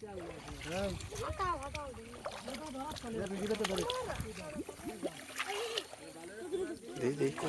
না এই যে একটা।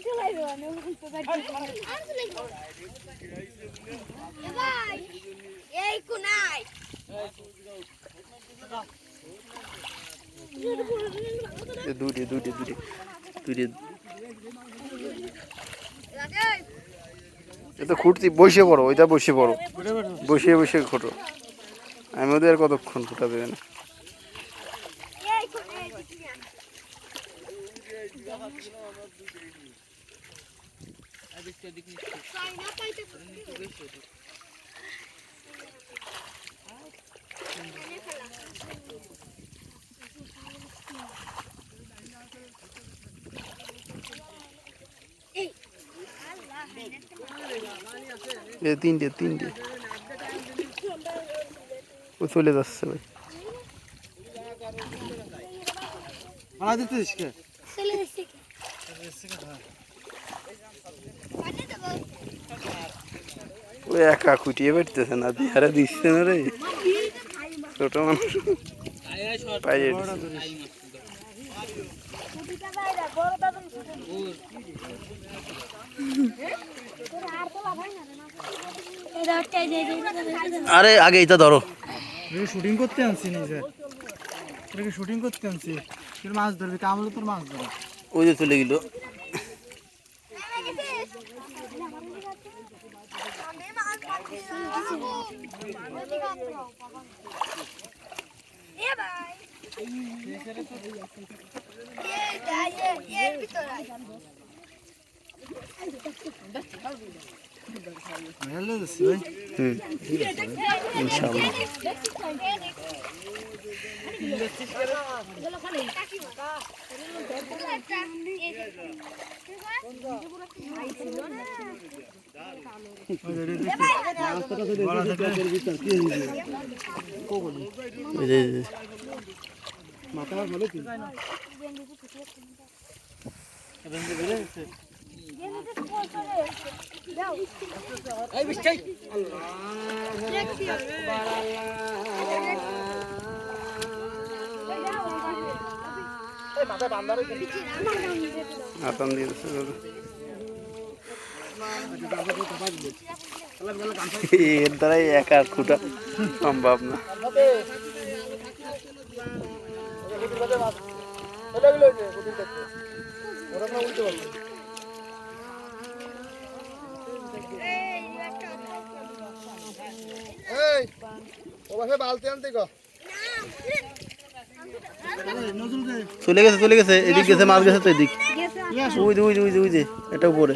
এটা খুঁটতি বসে পড়ো, ওইটা বসে পড়ো। বসে বসে খোটো আমি ওদের কতক্ষণ খোটা দেবে না এই তিনটে তিনটে। ও চলে যাচ্ছে ভাই। দিতেছিস কে? চলে যাচ্ছে ও একা খুঁটিয়ে বেড়তেছে না বিহারে দিচ্ছে না রে। ছোট মানুষ। পাইয়ে আর আগে এটা ধরো। শুটিং করতে আনছি নিজে? শুটিং করতে আনছি তোর মাছ ধরবি কামলে তোর মাছ ধরো ওই যে চলে গেল। এ ভাই এই দা এ এর ভিতরে মেলে দিচ্ছি ভাই হুম ইনশাল্লাহ বড় থেকে এই যে- এই দিয়ে এর দ্বারাই একা খুঁটা সম্ভব না। বালতি আনতে গো। চলে গেছে চলে গেছে। এদিক গেছে মাছ গেছে তো এদিক। ওই যে ওই যে ওই যে ওই যে, এটা উপরে।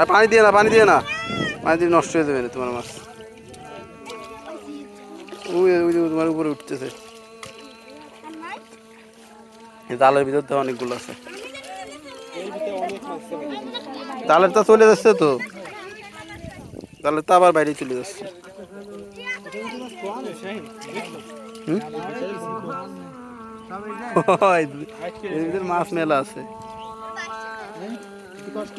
আর পানি দিয়ে না, পানি দিয়ে না। পানি দিয়ে নষ্ট হয়ে যাবে তোমার মাছ। ওই ওই তোমার উপরে উঠতেছে। জালের ভিতর তো অনেকগুলো আছে। জালের তো চলে যাচ্ছে তো। জালের তো আবার বাইরে চলে যাচ্ছে। মাছ মেলা আছে। কষ্ট